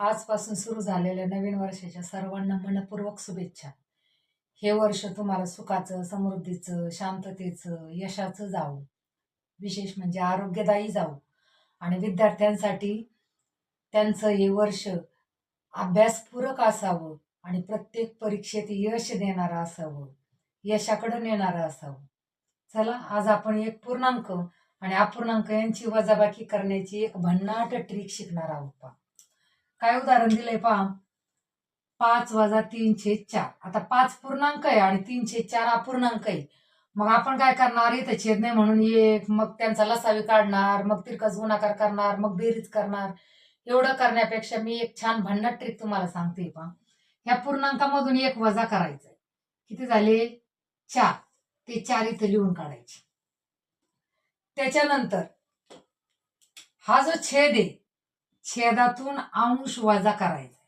आजपासून सुरू झालेल्या नवीन वर्षाच्या सर्वांना मनपूर्वक शुभेच्छा. हे वर्ष तुम्हाला सुखाचं समृद्धीचं शांततेचं यशाचं जावो. विशेष म्हणजे आरोग्यदायी जावो. आणि विद्यार्थ्यांसाठी त्यांचं हे वर्ष अभ्यासपूरक असावं आणि प्रत्येक परीक्षेत यश देणारं असावं. यशाकडं नेणारं असावं. चला आज आपण एक पूर्णांक आणि अपूर्णांक यांची वजाबाकी करण्याची एक भन्नाट ट्रिक शिकणार आहोत काय उदाहरण दिलंय पहा. पाच वजा तीनशे चार. आता पाच पूर्णांक आहे आणि तीनशे चार अपूर्णांक आहे. मग आपण काय करणार? इथं छेद नाही म्हणून एक मग त्यांचा लसावी काढणार मग तिरकस गुणाकार करणार मग बेरीज करणार. एवढं करण्यापेक्षा मी एक छान भन्नाट ट्रिक तुम्हाला सांगते पहा. ह्या पूर्णांकामधून एक वजा करायचंय. किती झाले? चार. ते चार इथं लिहून काढायचे. त्याच्यानंतर हा जो छेद आहे छेदातून अंश वजा करायचा.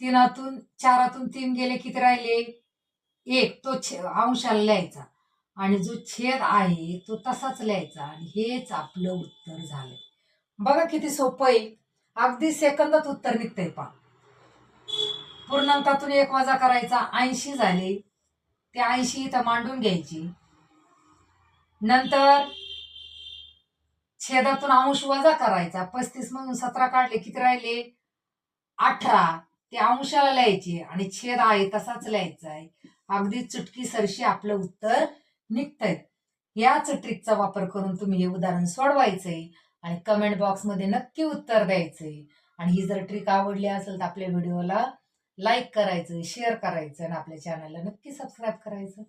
तीनातून चारातून तीन गेले किती राहिले? एक. तो छे अंशाला लिहायचा. आणि जो छेद आहे तो तसाच लिहायचा. आणि हेच आपलं उत्तर झालंय बघा किती सोपं आहे. अगदी सेकंदात उत्तर निघतंय पा पूर्णांकातून एक वजा करायचा. ऐंशी झाले. ते ऐंशी इथं मांडून घ्यायची. नंतर छेदातून अंश वजा करायचा. पस्तीस मधून सतरा काढले किती राहिले? अठरा. ते अंशाला लिहायचे आणि छेद आहे तसाच लिहायचा आहे. अगदी चुटकी सरशी आपलं उत्तर निघतंय. याच ट्रिकचा वापर करून तुम्ही हे उदाहरण सोडवायचंय आणि कमेंट बॉक्समध्ये नक्की उत्तर द्यायचंय. आणि ही जर ट्रिक आवडली असेल तर आपल्या व्हिडिओला लाईक करायचं शेअर करायचं आणि आपल्या चॅनलला नक्की सबस्क्राईब करायचं.